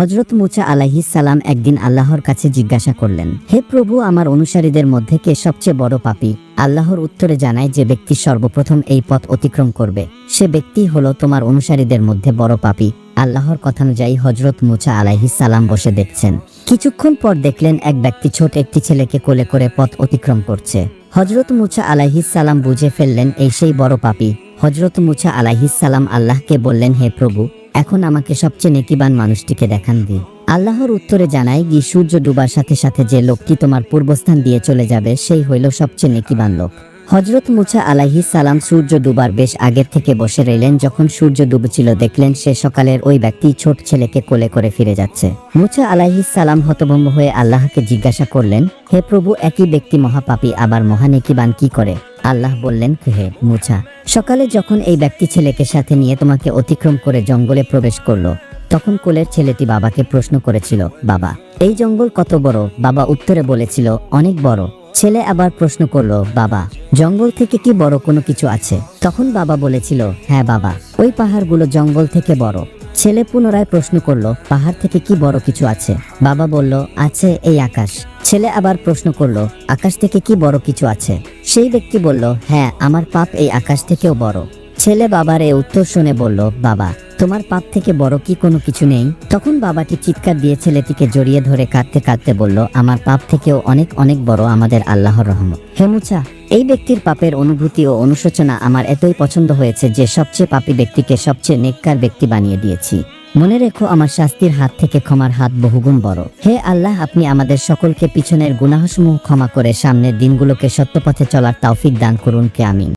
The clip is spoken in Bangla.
হজরত মুচা আলাইহিস সালাম একদিন আল্লাহর কাছে জিজ্ঞাসা করলেন, হে প্রভু, আমার অনুসারীদের মধ্যে কে সবচেয়ে বড় পাপী? আল্লাহর উত্তরে জানায়, যে ব্যক্তি সর্বপ্রথম এই পথ অতিক্রম করবে, সে ব্যক্তি হলো তোমার অনুসারীদের মধ্যে বড় পাপি। আল্লাহর কথানুযায়ী হজরত মুচা আলাহি সালাম বসে দেখছেন। কিছুক্ষণ পর দেখলেন, এক ব্যক্তি ছোট একটি ছেলেকে কোলে করে পথ অতিক্রম করছে। হজরত মুচা আলাহি সালাম বুঝে ফেললেন, এই সেই বড় পাপী। হজরত মুছা আলাইহিস সালাম আল্লাহকে বললেন, হে প্রভু এখন আমাকে সবচেয়ে নেকিবান মানুষটিকে দেখান দি। আল্লাহর উত্তরে জানায় গি সূর্য ডুবার সাথে সাথে যে লোকটি তোমার পূর্বস্থান দিয়ে চলে যাবে, সেই হইল সবচেয়ে নেকিবান লোক। হজরত মুছা আলাইহিস সালাম সূর্য ডুবার বেশ আগের থেকে বসে রইলেন, যখন সূর্য ডুবছিল দেখলেন সে সকালের ওই ব্যক্তি ছোট ছেলেকে কোলে করে ফিরে যাচ্ছে। মুছা আলাহি সালাম হতভম্ব হয়ে আল্লাহকে জিজ্ঞাসা করলেন, হে প্রভু, একই ব্যক্তি মহাপাপী, আবার মহানেকিবান কি করে? আল্লাহ বললেন, হে মুছা, সকালে যখন এই ব্যক্তি ছেলেকে সাথে নিয়ে তোমাকে অতিক্রম করে জঙ্গলে প্রবেশ করল, তখন কোলের ছেলেটি বাবাকে প্রশ্ন করেছিল, বাবা, এই জঙ্গল কত বড়? বাবা উত্তরে বলেছিল, অনেক বড়। ছেলে আবার প্রশ্ন করল, বাবা, জঙ্গল থেকে কি বড় কোনো কিছু আছে? তখন বাবা বলেছিল হ্যাঁ বাবা, ওই পাহাড়গুলো জঙ্গল থেকে বড়। ছেলে পুনরায় প্রশ্ন করল, পাহাড় থেকে কি বড় কিছু আছে? বাবা বলল, আছে এই আকাশ। ছেলে আবার প্রশ্ন করল, আকাশ থেকে কি বড় কিছু আছে? সেই ব্যক্তি বলল হ্যাঁ আমার পাপ এই আকাশ থেকেও বড়। ছেলে বাবার এই উত্তর শুনে বলল, বাবা, তোমার পাপ থেকে বড় কি কোনো কিছু নেই? তখন বাবাটি চিৎকার দিয়ে ছেলেটিকে জড়িয়ে ধরে কাঁদতে কাঁদতে বলল, আমার পাপ থেকেও অনেক অনেক বড় আমাদের আল্লাহর রহমত। হে মুছা, এই ব্যক্তির পাপের অনুভূতি ও অনুশোচনা আমার এতই পছন্দ হয়েছে যে সবচেয়ে পাপী ব্যক্তিকে সবচেয়ে নেককার ব্যক্তি বানিয়ে দিয়েছি। মনে রেখো, আমার শাস্তির হাত থেকে ক্ষমার হাত বহুগুণ বড়। হে আল্লাহ, আপনি আমাদের সকলকে পিছনের গুনাহসমূহ ক্ষমা করে সামনের দিনগুলোকে সত্যপথে চলার তাওফিক দান করুন, কে আমিন।